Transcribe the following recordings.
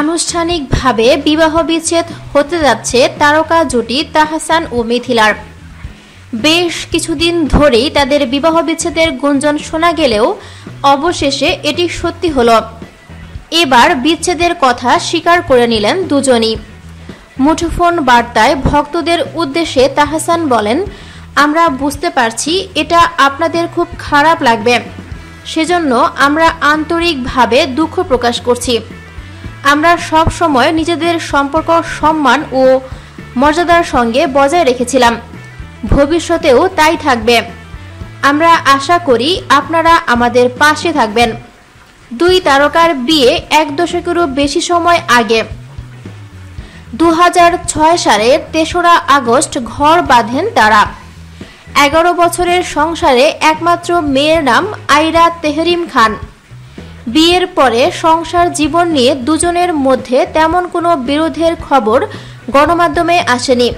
আনুষ্ঠানিকভাবে বিবাহ বিচ্ছেদ হতে যাচ্ছে তারকা জুটি তাহসান ও মিথিলার। বেশ কিছুদিন ধরেই তাদের বিবাহ বিচ্ছেদের গুঞ্জন শোনা গেলেও অবশেষে এটি সত্যি হল। এবার বিচ্ছেদের কথা স্বীকার করে নিলেন দুজনই। মুঠোফোন বার্তায় ভক্তদের উদ্দেশ্যে তাহসান বলেন, আমরা বুঝতে পারছি, এটা আপনাদের খুব খারাপ লাগবে। সেজন্য আমরা আন্তরিকভাবে দুঃখ প্রকাশ করছি। আমরা সব সময় নিজেদের সম্পর্ক, সম্মান ও মর্যাদার সঙ্গে বজায় রেখেছিলাম। ভবিষ্যতেও তাই থাকবে। আমরা আশা করি আপনারা আমাদের পাশে থাকবেন। দুই তারকার বিয়ে এক দশকেরও বেশি সময় আগে। দু হাজার ছয় সালের তেসরা আগস্ট ঘর বাঁধেন তারা। এগারো বছরের সংসারে একমাত্র মেয়ের নাম আইরা তেহরিম খান। বিয়ের পরে সংসার জীবন নিয়ে দুজনের মধ্যে তেমন কোনো বিরোধের খবর গণমাধ্যমে আসেনি।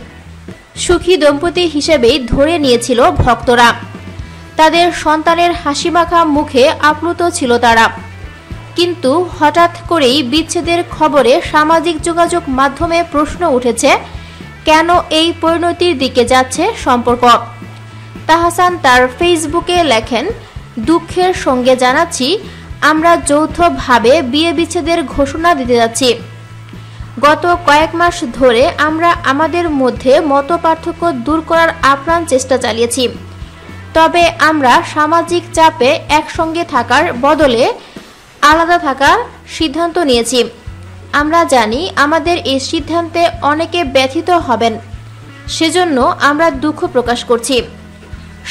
সুখী দম্পতি হিসেবেই ধরে নিয়েছিল ভক্তরা। তাদের সন্তানের হাসিমাখা মুখে আপ্লুত ছিল তারা। কিন্তু হঠাৎ করেই বিচ্ছেদের খবরে সামাজিক যোগাযোগ মাধ্যমে প্রশ্ন উঠেছে, কেন এই পরিণতির দিকে যাচ্ছে সম্পর্ক? তাহসান তার ফেসবুকে লেখেন, দুঃখের সঙ্গে জানাচ্ছি, আমরা যৌথভাবে বিয়ে বিচ্ছেদের ঘোষণা দিতে যাচ্ছি। গত কয়েক মাস ধরে আমরা আমাদের মধ্যে মত পার্থক্য দূর করার আপ্রাণ চেষ্টা চালিয়েছি। তবে আমরা সামাজিক চাপে একসঙ্গে থাকার বদলে আলাদা থাকার সিদ্ধান্ত নিয়েছি। আমরা জানি আমাদের এই সিদ্ধান্তে অনেকে ব্যথিত হবেন। সেজন্য আমরা দুঃখ প্রকাশ করছি।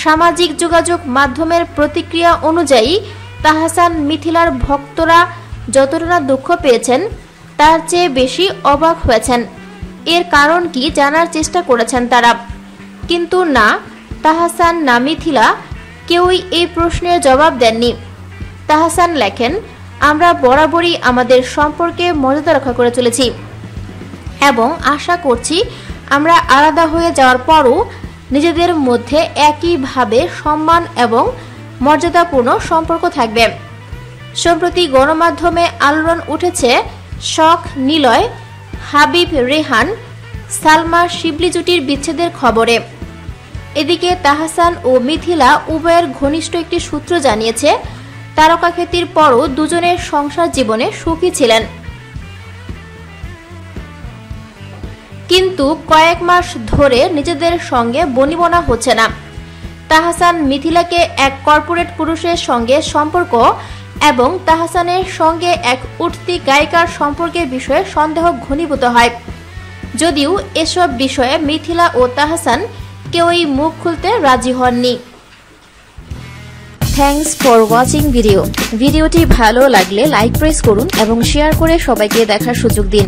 সামাজিক যোগাযোগ মাধ্যমের প্রতিক্রিয়া অনুযায়ী তাহসান মিথিলার ভক্তরা যতটা দুঃখ পেয়েছেন, তার চেয়ে বেশি অবাক হয়েছেন। এর কারণ কি জানার চেষ্টা করেছেন তারা। কিন্তু না, তাহসান না মিথিলা কেউই এই প্রশ্নের জবাব দেননি। তাহসান লেখেন, আমরা বরাবরই আমাদের সম্পর্কে মর্যাদা রক্ষা করে চলেছি এবং আশা করছি আমরা আলাদা হয়ে যাওয়ার পরও নিজেদের মধ্যে একইভাবে সম্মান এবং মর্যাদাপূর্ণ সম্পর্ক থাকবে। সম্প্রতি গণমাধ্যমে আলোড়ন উঠেছে শখ নিলয়, হাবিব রেহান, সালমা শিবলি জুটির বিচ্ছেদের খবরে। এদিকে তাহসান ও মিথিলা উভয়ের ঘনিষ্ঠ একটি সূত্র জানিয়েছে, তারকা খ্যাতির পরও দুজনের সংসার জীবনে সুখী ছিলেন। কিন্তু কয়েক মাস ধরে নিজেদের সঙ্গে বনিবনা হচ্ছে না। তাহসান মিথিলাকে এক কর্পোরেট পুরুষের সঙ্গে সম্পর্ক এবং তাহসানের সঙ্গে এক উঠতি গায়িকার সম্পর্কের বিষয়ে সন্দেহ ঘনীভূত হয়। যদিও এসব বিষয়ে মিথিলা ও তাহসান কেউই মুখ খুলতে রাজি হননি। থ্যাংকস ফর ওয়াচিং ভিডিও ভিডিওটি ভালো লাগলে লাইক প্রেস করুন এবং শেয়ার করে সবাইকে দেখার সুযোগ দিন।